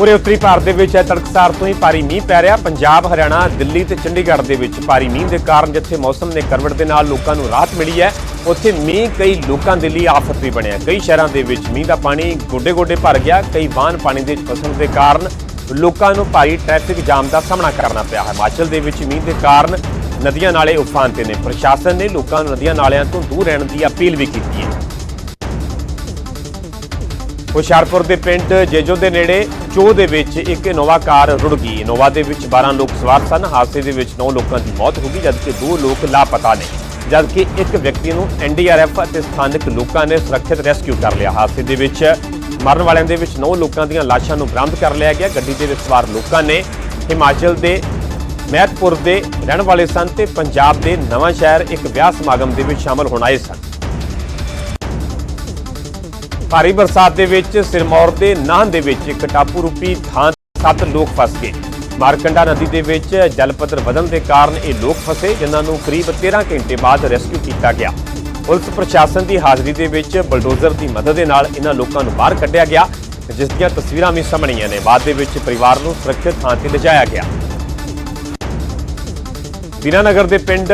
ਪੂਰੇ ਉੱਤਰੀ ਭਾਰਤ ਦੇ ਵਿੱਚ ਤੜਕਸਾਰ ਤੋਂ ਹੀ ਭਾਰੀ ਮੀਂਹ ਪੈ ਰਿਹਾ। ਪੰਜਾਬ, ਹਰਿਆਣਾ, ਦਿੱਲੀ ਤੇ ਚੰਡੀਗੜ੍ਹ ਦੇ ਵਿੱਚ ਭਾਰੀ ਮੀਂਹ ਦੇ ਕਾਰਨ ਜਿੱਥੇ ਮੌਸਮ ਨੇ ਕਰਵਟ ਦੇ ਨਾਲ ਲੋਕਾਂ ਨੂੰ ਰਾਹਤ ਮਿਲੀ ਹੈ, ਉੱਥੇ ਮੀਂਹ ਕਈ ਲੋਕਾਂ ਦੇ ਲਈ ਆਫਤ ਵੀ ਬਣਿਆ। ਕਈ ਸ਼ਹਿਰਾਂ ਦੇ ਵਿੱਚ ਮੀਂਹ ਦਾ ਪਾਣੀ ਗੋਡੇ-ਗੋਡੇ ਭਰ ਗਿਆ। ਕਈ ਵਾਹਨ ਪਾਣੀ ਦੇ ਵਿੱਚ ਫਸਣ ਦੇ ਕਾਰਨ ਲੋਕਾਂ ਨੂੰ ਭਾਰੀ ਟ੍ਰੈਫਿਕ ਜਾਮ ਦਾ ਸਾਹਮਣਾ ਕਰਨਾ ਪਿਆ ਹੈ। ਹਿਮਾਚਲ ਦੇ ਵਿੱਚ ਮੀਂਹ ਦੇ ਕਾਰਨ ਨਦੀਆਂ ਨਾਲੇ ਉਫਾਨ ਤੇ ਨੇ। ਪ੍ਰਸ਼ਾਸਨ ਨੇ ਲੋਕਾਂ ਨੂੰ ਨਦੀਆਂ ਨਾਲਿਆਂ ਤੋਂ ਦੂਰ ਰਹਿਣ ਦੀ ਅਪੀਲ ਵੀ ਕੀਤੀ ਹੈ। ਹੁਸ਼ਿਆਰਪੁਰ ਦੇ ਪਿੰਡ ਜੇਜੋ ਦੇ ਨੇੜੇ ਚੋਹ ਦੇ ਵਿੱਚ ਇੱਕ ਇਨੋਵਾ ਕਾਰ ਰੁੜ ਗਈ। ਇਨੋਵਾ ਦੇ ਵਿੱਚ 12 ਲੋਕ ਸਵਾਰ ਸਨ। ਹਾਦਸੇ ਦੇ ਵਿੱਚ 9 ਲੋਕਾਂ ਦੀ ਮੌਤ ਹੋ ਗਈ, ਜਦਕਿ ਦੋ ਲੋਕ ਲਾਪਤਾ ਨੇ। ਜਦਕਿ ਇੱਕ ਵਿਅਕਤੀ ਨੂੰ ਐਨਡੀਆਰਐਫ ਅਤੇ ਸਥਾਨਕ ਲੋਕਾਂ ਨੇ ਸੁਰੱਖਿਅਤ ਰੈਸਕਿਊ ਕਰ ਲਿਆ। ਹਾਦਸੇ ਦੇ ਵਿੱਚ ਮਰਨ ਵਾਲਿਆਂ ਦੇ ਵਿੱਚ 9 ਲੋਕਾਂ ਦੀਆਂ ਲਾਸ਼ਾਂ ਨੂੰ ਬਰਾਮਦ ਕਰ ਲਿਆ ਗਿਆ। ਗੱਡੀ ਦੇ ਵਿੱਚ ਸਵਾਰ ਲੋਕਾਂ ਨੇ ਹਿਮਾਚਲ ਦੇ ਮਹਿਤਪੁਰ ਦੇ ਰਹਿਣ ਵਾਲੇ ਸਨ ਤੇ ਪੰਜਾਬ ਦੇ ਨਵਾਂ ਸ਼ਹਿਰ ਇੱਕ ਵਿਆਹ ਸਮਾਗਮ ਦੇ ਵਿੱਚ ਸ਼ਾਮਲ ਹੋਣ ਆਏ ਸਨ। ਭਾਰੀ ਬਰਸਾਤ ਦੇ ਵਿੱਚ ਸਿਰਮੌਰ ਦੇ ਨਾਹਨ ਦੇ ਵਿੱਚ ਇੱਕ ਟਾਪੂ ਰੂਪੀ ਥਾਂ ਸੱਤ ਲੋਕ ਫਸ ਗਏ। ਮਾਰਕੰਡਾ ਨਦੀ ਦੇ ਵਿੱਚ ਜਲ ਪੱਧਰ ਵਧਣ ਦੇ ਕਾਰਨ ਇਹ ਲੋਕ ਫਸੇ, ਜਿਨ੍ਹਾਂ ਨੂੰ ਕਰੀਬ 13 ਘੰਟੇ ਬਾਅਦ ਰੈਸਕਿਊ ਕੀਤਾ ਗਿਆ। ਪੁਲਿਸ ਪ੍ਰਸ਼ਾਸਨ ਦੀ ਹਾਜ਼ਰੀ ਦੇ ਵਿੱਚ ਬਲਡੋਜ਼ਰ ਦੀ ਮਦਦ ਦੇ ਨਾਲ ਇਹਨਾਂ ਲੋਕਾਂ ਨੂੰ ਬਾਹਰ ਕੱਢਿਆ ਗਿਆ, ਜਿਸ ਦੀਆਂ ਤਸਵੀਰਾਂ ਵੀ ਸਾਹਮਣੇ ਆਈਆਂ ਨੇ। ਬਾਅਦ ਦੇ ਵਿੱਚ ਪਰਿਵਾਰ ਨੂੰ ਸੁਰੱਖਿਅਤ ਥਾਂ ਤੇ ਲਿਜਾਇਆ ਗਿਆ। ਦੀਨਾਨਗਰ ਦੇ ਪਿੰਡ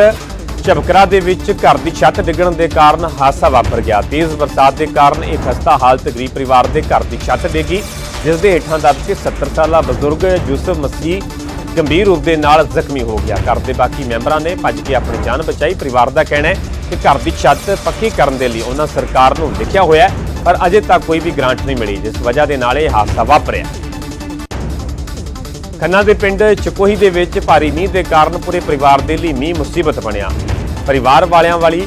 ਝਬਕਰਾ ਦੇ ਵਿੱਚ ਘਰ ਦੀ ਛੱਤ ਡਿੱਗਣ ਦੇ ਕਾਰਨ ਹਾਦਸਾ ਵਾਪਰ ਗਿਆ। ਤੇਜ਼ ਬਰਸਾਤ ਦੇ ਕਾਰਨ ਇਹ ਖਸਤਾ ਹਾਲਤ ਗਰੀਬ ਪਰਿਵਾਰ ਦੇ ਘਰ ਦੀ ਛੱਤ ਡਿੱਗੀ ਜਿਸ ਦੇ ਹੇਠਾਂ ਦੱਬ ਕੇ 70 ਸਾਲਾ ਬਜ਼ੁਰਗ ਯੂਸਫ ਮਸੀਹ ਗੰਭੀਰ ਰੂਪ ਦੇ ਨਾਲ ਜ਼ਖਮੀ ਹੋ ਗਿਆ। ਘਰ ਦੇ ਬਾਕੀ ਮੈਂਬਰਾਂ ਨੇ ਭੱਜ ਕੇ ਆਪਣੀ ਜਾਨ ਬਚਾਈ। ਪਰਿਵਾਰ ਦਾ ਕਹਿਣਾ ਹੈ ਕਿ ਘਰ ਦੀ ਛੱਤ ਪੱਕੀ ਕਰਨ ਦੇ ਲਈ ਉਹਨਾਂ ਸਰਕਾਰ ਨੂੰ ਲਿਖਿਆ ਹੋਇਆ ਪਰ ਅਜੇ ਤੱਕ ਕੋਈ ਵੀ ਗ੍ਰਾਂਟ ਨਹੀਂ ਮਿਲੀ, ਜਿਸ ਵਜ੍ਹਾ ਦੇ ਨਾਲ ਇਹ ਹਾਦਸਾ ਵਾਪਰਿਆ। ਖੰਨਾ ਦੇ ਪਿੰਡ ਚਕੋਹੀ ਦੇ ਵਿੱਚ ਭਾਰੀ ਮੀਂਹ ਦੇ ਕਾਰਨ ਪੂਰੇ ਪਰਿਵਾਰ ਦੇ ਲਈ ਮੀਂਹ ਮੁਸੀਬਤ ਬਣਿਆ। ਪਰਿਵਾਰ ਵਾਲਿਆਂ ਵਾਲੀ,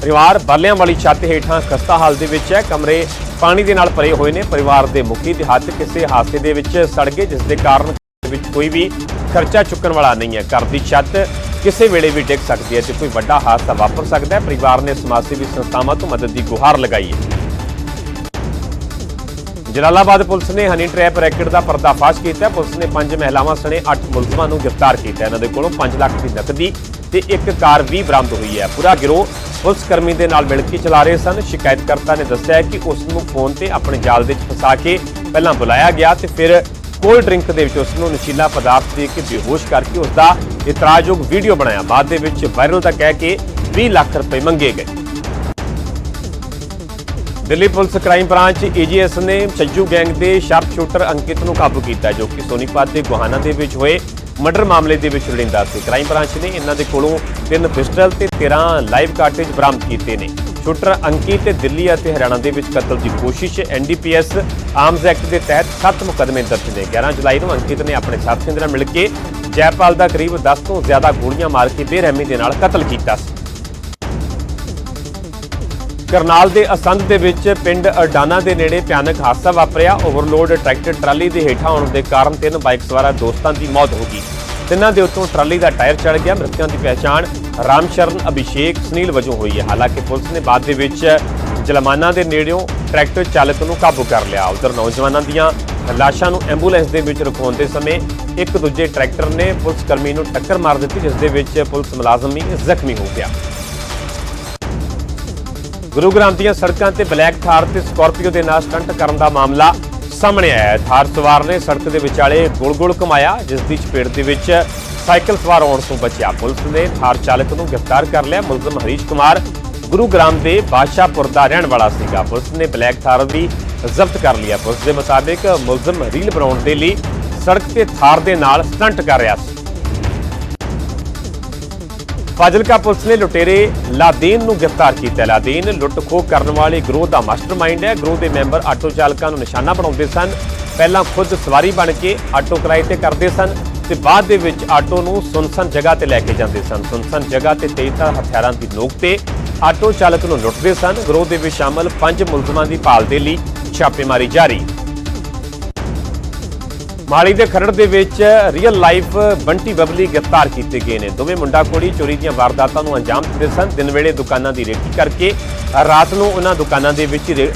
ਪਰਿਵਾਰ ਬਰਲਿਆਂ ਵਾਲੀ ਛੱਤ ਹੇਠਾਂ ਖਸਤਾ ਹਾਲ ਦੇ ਵਿੱਚ ਹੈ। ਕਮਰੇ ਪਾਣੀ ਦੇ ਨਾਲ ਭਰੇ ਹੋਏ ਨੇ। ਪਰਿਵਾਰ ਦੇ ਮੁਖੀ ਦੇ ਹੱਥ ਕਿਸੇ ਹਾਦਸੇ ਦੇ ਵਿੱਚ ਸੜ ਗਏ, ਜਿਸ ਦੇ ਕਾਰਨ ਵਿੱਚ ਕੋਈ ਵੀ ਖਰਚਾ ਚੁੱਕਣ ਵਾਲਾ ਨਹੀਂ ਹੈ। ਘਰ ਦੀ ਛੱਤ ਕਿਸੇ ਵੇਲੇ ਵੀ ਡਿੱਗ ਸਕਦੀ ਹੈ ਤੇ ਕੋਈ ਵੱਡਾ ਹਾਦਸਾ ਵਾਪਰ ਸਕਦਾ ਹੈ। ਪਰਿਵਾਰ ਨੇ ਸਮਾਜ ਸੇਵੀ ਸੰਸਥਾਵਾਂ ਤੋਂ ਮਦਦ ਦੀ ਗੁਹਾਰ ਲਗਾਈ ਹੈ। ਜਲਾਲਾਬਾਦ ਪੁਲਿਸ ਨੇ ਹਨੀ ਟ੍ਰੈਪ ਰੈਕਟ ਦਾ ਪਰਦਾਫਾਸ਼ ਕੀਤਾ। ਪੁਲਿਸ ਨੇ ਪੰਜ ਮਹਿਲਾਵਾਂ ਸਣੇ 8 ਮੁਲਜ਼ਮਾਂ ਨੂੰ ਗ੍ਰਿਫਤਾਰ ਕੀਤਾ। ਇਹਨਾਂ ਦੇ ਕੋਲੋਂ 5 ਲੱਖ ਦੀ ਨਕਦੀ ਤੇ ਇੱਕ ਕਾਰ ਵੀ ਬਰਾਮਦ ਹੋਈ ਹੈ। ਪੂਰਾ ਗਿਰੋਹ ਪੁਲਿਸ ਕਰਮੀ ਦੇ ਨਾਲ ਮਿਲ ਕੇ ਚਲਾ ਰਹੇ ਸਨ। ਸ਼ਿਕਾਇਤਕਰਤਾ ਨੇ ਦੱਸਿਆ ਕਿ ਉਸ ਨੂੰ ਫੋਨ ਤੇ ਆਪਣੇ ਜਾਲ ਵਿੱਚ ਫਸਾ ਕੇ ਪਹਿਲਾਂ ਬੁਲਾਇਆ ਗਿਆ ਤੇ ਫਿਰ ਕੋਲਡ ਡਰਿੰਕ ਦੇ ਵਿੱਚ ਉਸ ਨੂੰ ਨਸ਼ੀਲਾ ਪਦਾਰਥ ਦੇ ਕੇ ਬੇਹੋਸ਼ ਕਰਕੇ ਉਸ ਦਾ ਇਤਰਾਜ਼ਯੋਗ ਵੀਡੀਓ ਬਣਾਇਆ। ਬਾਅਦ ਦੇ ਵਿੱਚ ਵਾਇਰਲ ਦਾ ਕਹਿ ਕੇ 20 ਲੱਖ ਰੁਪਏ ਮੰਗੇ ਗਏ। Delhi police crime branch AGS ਨੇ ਛੱਜੂ ਗੈਂਗ ਦੇ ਸ਼ਾਰਪ ਸ਼ੂਟਰ ਅੰਕਿਤ ਨੂੰ ਕਾਬੂ ਕੀਤਾ, ਜੋ ਕਿ ਸੋਨੀਪਤ ਦੇ ਗੁਹਾਨਾ ਦੇ ਵਿੱਚ ਹੋਏ ਮਰਡਰ ਮਾਮਲੇ ਦੇ ਵਿੱਚ ਲੜਿੰਦਾ ਸੀ। ਕ੍ਰਾਈਮ ਬ੍ਰਾਂਚ ਨੇ ਇਹਨਾਂ ਦੇ ਕੋਲੋਂ ਤਿੰਨ ਪਿਸਟਲ ਤੇ 13 ਲਾਈਵ ਕਾਰਟੇਜ ਬਰਾਮਦ ਕੀਤੇ ਨੇ। ਸ਼ੂਟਰ ਅੰਕਿਤ ਤੇ ਦਿੱਲੀ ਅਤੇ ਹਰਿਆਣਾ ਦੇ ਵਿੱਚ ਕਤਲ ਦੀ ਕੋਸ਼ਿਸ਼ ਐਨਡੀਪੀਐਸ ਆਰਮਸ ਐਕਟ ਦੇ ਤਹਿਤ 7 ਮੁਕੱਦਮੇ ਦਰਜ ਨੇ। 11 ਜੁਲਾਈ ਨੂੰ ਅੰਕਿਤ ਨੇ ਆਪਣੇ ਸਾਥੀਆਂ ਦੇ ਨਾਲ ਮਿਲ ਕੇ ਜੈਪਾਲ ਦਾ ਕਰੀਬ 10 ਤੋਂ ਜ਼ਿਆਦਾ ਗੋਲੀਆਂ ਮਾਰ ਕੇ ਬੇਰਹਿਮੀ ਦੇ ਨਾਲ ਕਤਲ ਕੀਤਾ ਸੀ। ਕਰਨਾਲ ਦੇ ਅਸੰਧ ਦੇ ਵਿੱਚ ਪਿੰਡ ਅਡਾਨਾ ਦੇ ਨੇੜੇ ਭਿਆਨਕ ਹਾਦਸਾ ਵਾਪਰਿਆ। ਓਵਰਲੋਡ ਟਰੈਕਟਰ ਟਰਾਲੀ ਦੇ ਹੇਠਾਂ ਆਉਣ ਦੇ ਕਾਰਨ ਤਿੰਨ ਬਾਈਕ ਸਵਾਰਾਂ ਦੋਸਤਾਂ ਦੀ ਮੌਤ ਹੋ ਗਈ। ਤਿੰਨਾਂ ਦੇ ਉੱਤੋਂ ਟਰਾਲੀ ਦਾ ਟਾਇਰ ਚੜ ਗਿਆ। ਮ੍ਰਿਤਕਾਂ ਦੀ ਪਛਾਣ ਰਾਮਸ਼ਰਨ ਅਭਿਸ਼ੇਕ ਸੁਨੀਲ ਵਜੋਂ ਹੋਈ ਹੈ। ਹਾਲਾਂਕਿ ਪੁਲਿਸ ਨੇ ਬਾਅਦ ਦੇ ਵਿੱਚ ਜਲਮਾਨਾ ਦੇ ਨੇੜਿਓਂ ਟਰੈਕਟਰ ਚਾਲਕ ਨੂੰ ਕਾਬੂ ਕਰ ਲਿਆ। ਉਧਰ ਨੌਜਵਾਨਾਂ ਦੀਆਂ ਲਾਸ਼ਾਂ ਨੂੰ ਐਂਬੂਲੈਂਸ ਦੇ ਵਿੱਚ ਰਖਾਉਣ ਦੇ ਸਮੇਂ ਇੱਕ ਦੂਜੇ ਟਰੈਕਟਰ ਨੇ ਪੁਲਿਸ ਕਰਮੀ ਨੂੰ ਟੱਕਰ ਮਾਰ ਦਿੱਤੀ, ਜਿਸ ਦੇ ਵਿੱਚ ਪੁਲਿਸ ਮੁਲਾਜ਼ਮ ਵੀ ਜ਼ਖਮੀ ਹੋ ਗਿਆ। ਗੁਰੂਗ੍ਰਾਮ ਦੀਆਂ ਸੜਕਾਂ ਤੇ ਬਲੈਕ ਥਾਰ ਤੇ ਸਕਾਰਪੀਓ ਦੇ ਨਾਲ ਸਟੰਟ ਕਰਨ ਦਾ ਮਾਮਲਾ ਸਾਹਮਣੇ ਆਇਆ ਹੈ। ਥਾਰ ਸਵਾਰ ਨੇ ਸੜਕ ਦੇ ਵਿਚਾਲੇ ਗੋਲ-ਗੋਲ ਘੁਮਾਇਆ ਜਿਸ ਦੀ ਚਪੇਟ ਦੇ ਵਿੱਚ ਸਾਈਕਲ ਸਵਾਰ ਆਉਣ ਤੋਂ ਬਚਿਆ। ਪੁਲਿਸ ਨੇ ਥਾਰ ਚਾਲਕ ਨੂੰ ਗ੍ਰਿਫਤਾਰ ਕਰ ਲਿਆ। ਮੁਲਜ਼ਮ ਹਰੀਸ਼ ਕੁਮਾਰ ਗੁਰੂਗ੍ਰਾਮ ਦੇ ਬਾਦਸ਼ਾਹਪੁਰ ਦਾ ਰਹਿਣ ਵਾਲਾ ਸੀਗਾ। ਪੁਲਿਸ ਨੇ ਬਲੈਕ ਥਾਰ ਵੀ ਜ਼ਬਤ ਕਰ ਲਿਆ ਪੁਲਿਸ ਦੇ ਮੁਤਾਬਿਕ ਮੁਲਜ਼ਮ ਰੀਲ ਬਣਾਉਣ ਦੇ ਲਈ ਸੜਕ ਤੇ ਥਾਰ ਦੇ ਨਾਲ ਸਟੰਟ ਕਰ ਰਿਹਾ ਸੀ। ਫਾਜ਼ਿਲਕਾ ਪੁਲਿਸ ਨੇ ਲੁਟੇਰੇ ਲਾਦੇਨ ਨੂੰ ਗ੍ਰਿਫਤਾਰ ਕੀਤਾ। ਹੈ। ਲਾਦੇਨ ਲੁੱਟ ਖੋਹ ਕਰਨ ਵਾਲੇ ਗਰੋਹ ਦਾ ਮਾਸਟਰਮਾਈਂਡ ਹੈ। ਗਰੋਹ ਦੇ ਮੈਂਬਰ ਆਟੋ ਚਾਲਕਾਂ ਨੂੰ ਨਿਸ਼ਾਨਾ ਬਣਾਉਂਦੇ ਸਨ। ਪਹਿਲਾਂ ਖੁਦ ਸਵਾਰੀ ਬਣ ਕੇ ਆਟੋ ਕਿਰਾਏ ਤੇ ਕਰਦੇ ਸਨ ਤੇ ਬਾਅਦ ਦੇ ਵਿੱਚ ਆਟੋ ਨੂੰ ਸੁਨਸਨ ਜਗ੍ਹਾ ਤੇ ਲੈ ਕੇ ਜਾਂਦੇ ਸਨ। ਸੁਨਸਨ ਜਗ੍ਹਾ ਤੇ ਤੇਜ਼ਧਾਰ ਹਥਿਆਰਾਂ ਦੀ ਨੋਕ ਤੇ ਆਟੋ ਚਾਲਕ ਨੂੰ ਲੁੱਟਦੇ ਸਨ। ਗਰੋਹ ਦੇ ਵਿੱਚ ਸ਼ਾਮਲ ਪੰਜ ਮੁਲਜ਼ਮਾਂ ਦੀ ਭਾਲ ਦੇ ਲਈ ਛਾਪੇਮਾਰੀ ਜਾਰੀ। ਮਾਲੀ ਦੇ ਖਰੜ ਦੇ ਵਿੱਚ ਰੀਅਲ ਲਾਈਫ ਬੰਟੀ ਬਬਲੀ ਗ੍ਰਿਫਤਾਰ ਕੀਤੇ ਗਏ ਨੇ। ਦੋਵੇਂ ਮੁੰਡਾ ਕੋੜੀ ਚੋਰੀ ਦੀਆਂ ਵਾਰਦਾਤਾਂ ਨੂੰ ਅੰਜਾਮ ਦਿੰਦੇ ਸਨ। ਦਿਨ ਵੇਲੇ ਦੁਕਾਨਾਂ ਦੀ ਰੇਕੀ ਕਰਕੇ ਰਾਤ ਨੂੰ ਉਹਨਾਂ ਦੁਕਾਨਾਂ ਦੇ ਵਿੱਚ ਹੀ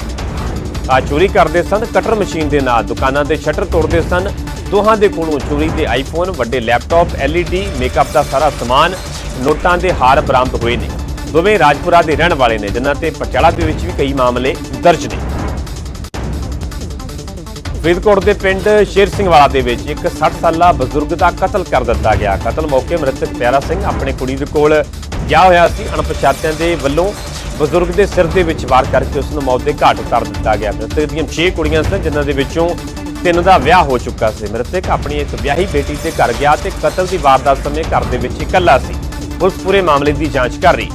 ਆ ਚੋਰੀ ਕਰਦੇ ਸਨ। ਕਟਰ ਮਸ਼ੀਨ ਦੇ ਨਾਲ ਦੁਕਾਨਾਂ ਦੇ ਸ਼ਟਰ ਤੋੜਦੇ ਸਨ। ਦੋਹਾਂ ਦੇ ਕੋਲੋਂ ਚੋਰੀ ਦੇ ਆਈਫੋਨ ਵੱਡੇ ਲੈਪਟਾਪ ਐਲਈਡੀ ਮੇਕਅਪ ਦਾ ਸਾਰਾ ਸਮਾਨ ਨੋਟਾਂ ਦੇ ਹਾਰ ਬਰਾਮਦ ਹੋਏ ਨੇ। ਦੋਵੇਂ ਰਾਜਪੁਰਾ ਦੇ ਰਹਿਣ ਵਾਲੇ ਨੇ, ਜਿਨ੍ਹਾਂ ਤੇ ਪਟਿਆਲਾ ਦੇ ਵਿੱਚ ਵੀ ਕਈ ਮਾਮਲੇ ਦਰਜ ਨੇ। ਫਰੀਦਕੋਟ ਦੇ ਪਿੰਡ ਸ਼ੇਰ ਸਿੰਘ ਵਾਲਾ ਦੇ ਵਿੱਚ ਇੱਕ 60 ਸਾਲਾ ਬਜ਼ੁਰਗ ਦਾ ਕਤਲ ਕਰ ਦਿੱਤਾ ਗਿਆ। ਕਤਲ ਮੌਕੇ ਮ੍ਰਿਤਕ ਪਿਆਰਾ ਸਿੰਘ ਆਪਣੇ ਕੁੜੀ ਦੇ ਕੋਲ ਗਿਆ ਹੋਇਆ ਸੀ। ਅਣਪਛਾਤਿਆਂ ਦੇ ਵੱਲੋਂ ਬਜ਼ੁਰਗ ਦੇ ਸਿਰ ਦੇ ਵਿੱਚ ਵਾਰ ਕਰਕੇ ਉਸ ਨੂੰ ਮੌਤ ਦੇ ਘਾਟ ਉਤਾਰ ਦਿੱਤਾ ਗਿਆ। ਮ੍ਰਿਤਕ ਦੀਆਂ 6 ਕੁੜੀਆਂ ਸਨ, ਜਿਨ੍ਹਾਂ ਦੇ ਵਿੱਚੋਂ ਤਿੰਨ ਦਾ ਵਿਆਹ ਹੋ ਚੁੱਕਾ ਸੀ। ਮ੍ਰਿਤਕ ਆਪਣੀ ਇੱਕ ਵਿਆਹੀ ਬੇਟੀ ਦੇ ਘਰ ਗਿਆ ਤੇ ਕਤਲ ਦੀ ਵਾਰਦਾਤ ਸਮੇਂ ਘਰ ਦੇ ਵਿੱਚ ਇਕੱਲਾ ਸੀ। ਪੁਲਿਸ ਪੂਰੇ ਮਾਮਲੇ ਦੀ ਜਾਂਚ ਕਰ ਰਹੀ।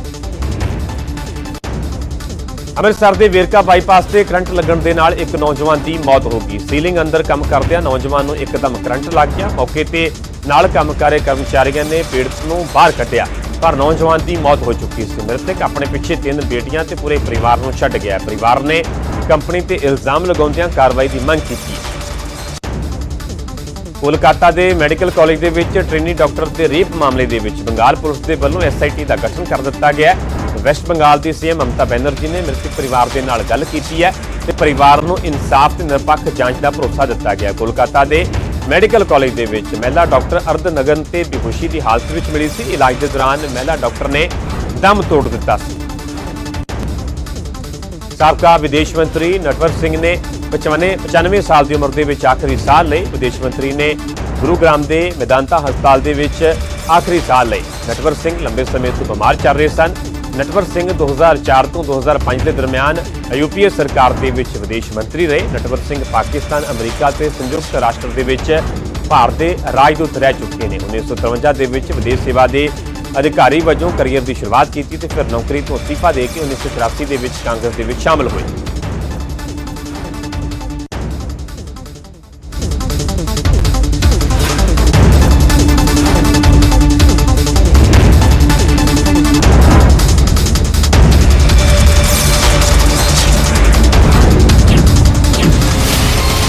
ਅੰਮ੍ਰਿਤਸਰ ਦੇ ਵੇਰਕਾ ਬਾਈਪਾਸ ਤੇ ਕਰੰਟ ਲੱਗਣ ਦੇ ਨਾਲ ਇੱਕ ਨੌਜਵਾਨ ਦੀ ਮੌਤ ਹੋ ਗਈ। ਸੀਲਿੰਗ ਅੰਦਰ ਕੰਮ ਕਰਦਿਆਂ ਨੌਜਵਾਨ ਨੂੰ ਇੱਕਦਮ ਕਰੰਟ ਲੱਗ ਗਿਆ। ਮੌਕੇ ਤੇ ਨਾਲ ਕੰਮ ਕਰ ਰਹੇ ਕਰਮਚਾਰੀਆਂ ਨੇ ਪੀੜਤ ਨੂੰ ਬਾਹਰ ਕੱਢਿਆ। ਪਰ ਨੌਜਵਾਨ ਦੀ ਮੌਤ ਹੋ ਚੁੱਕੀ ਸੀ। ਮ੍ਰਿਤਕ ਆਪਣੇ ਪਿੱਛੇ ਤਿੰਨ ਬੇਟੀਆਂ ਤੇ ਪੂਰੇ ਪਰਿਵਾਰ ਨੂੰ ਛੱਡ ਗਿਆ। ਪਰਿਵਾਰ ਨੇ ਕੰਪਨੀ ਤੇ ਇਲਜ਼ਾਮ ਲਗਾਉਂਦਿਆਂ ਕਾਰਵਾਈ ਦੀ ਮੰਗ ਕੀਤੀ। ਕੋਲਕਾਤਾ ਦੇ ਮੈਡੀਕਲ ਕਾਲਜ ਦੇ ਵਿੱਚ ਟ੍ਰੇਨੀ ਡਾਕਟਰ ਦੇ ਰੇਪ ਮਾਮਲੇ ਦੇ ਵਿੱਚ ਬੰਗਾਲ ਪੁਲਿਸ ਦੇ ਵੱਲੋਂ ਐਸਆਈਟੀ ਦਾ ਗਠਨ ਕਰ ਦਿੱਤਾ ਗਿਆ। ਹੈ ਵੈਸਟ ਬੰਗਾਲ ਦੀ ਸੀਐਮ ਮਮਤਾ ਬੈਨਰਜੀ ਨੇ ਮ੍ਰਿਤਕ ਪਰਿਵਾਰ ਦੇ ਨਾਲ ਗੱਲ ਕੀਤੀ ਹੈ ਤੇ ਪਰਿਵਾਰ ਨੂੰ ਇਨਸਾਫ ਤੇ ਨਿਰਪੱਖ ਜਾਂਚ ਦਾ ਭਰੋਸਾ ਦਿੱਤਾ ਗਿਆ। ਕੋਲਕਾਤਾ ਦੇ ਮੈਡੀਕਲ ਕਾਲਜ ਦੇ ਵਿੱਚ ਮਹਿਲਾ ਡਾਕਟਰ ਅਰਧ ਨਗਨ ਤੇ ਬੇਹੋਸ਼ੀ ਦੀ ਹਾਲਤ ਵਿੱਚ ਮਿਲੀ ਸੀ। ਇਲਾਜ ਦੇ ਦੌਰਾਨ ਮਹਿਲਾ ਡਾਕਟਰ ਨੇ ਦਮ ਤੋੜ ਦਿੱਤਾ ਸੀ। ਸਾਬਕਾ ਵਿਦੇਸ਼ ਮੰਤਰੀ ਨਟਵਰ ਸਿੰਘ ਨੇ 95 95 ਸਾਲ ਦੀ ਉਮਰ ਦੇ ਵਿੱਚ ਆਖਰੀ ਸਾਹ ਲਈ ਵਿਦੇਸ਼ ਮੰਤਰੀ ਨੇ ਗੁਰੂਗ੍ਰਾਮ ਦੇ ਮੈਦਾਂਤਾ ਹਸਪਤਾਲ ਦੇ ਵਿੱਚ ਆਖਰੀ ਸਾਹ ਲਈ। ਨਟਵਰ ਸਿੰਘ ਲੰਬੇ ਸਮੇਂ ਤੋਂ ਬਿਮਾਰ ਚੱਲ ਰਹੇ ਸਨ। ਨਟਵਰ ਸਿੰਘ 2004 ਤੋਂ 2005 ਦੇ ਦਰਮਿਆਨ ਯੂਪੀਏ ਸਰਕਾਰ ਦੇ ਵਿੱਚ ਵਿਦੇਸ਼ ਮੰਤਰੀ ਰਹੇ। ਨਟਵਰ ਸਿੰਘ ਪਾਕਿਸਤਾਨ, ਅਮਰੀਕਾ ਤੇ ਸੰਯੁਕਤ ਰਾਸ਼ਟਰ ਦੇ ਵਿੱਚ ਭਾਰਤ ਦੇ ਰਾਜਦੂਤ ਰਹਿ ਚੁੱਕੇ ਨੇ। 1953 ਦੇ ਵਿੱਚ ਵਿਦੇਸ਼ ਸੇਵਾ ਦੇ ਅਧਿਕਾਰੀ ਵਜੋਂ ਕਰੀਅਰ ਦੀ ਸ਼ੁਰੂਆਤ ਕੀਤੀ ਤੇ ਫਿਰ ਨੌਕਰੀ ਤੋਂ ਅਸਤੀਫਾ ਦੇ ਕੇ 1984 ਦੇ ਵਿੱਚ ਕਾਂਗਰਸ ਦੇ ਵਿੱਚ ਸ਼ਾਮਲ ਹੋਏ।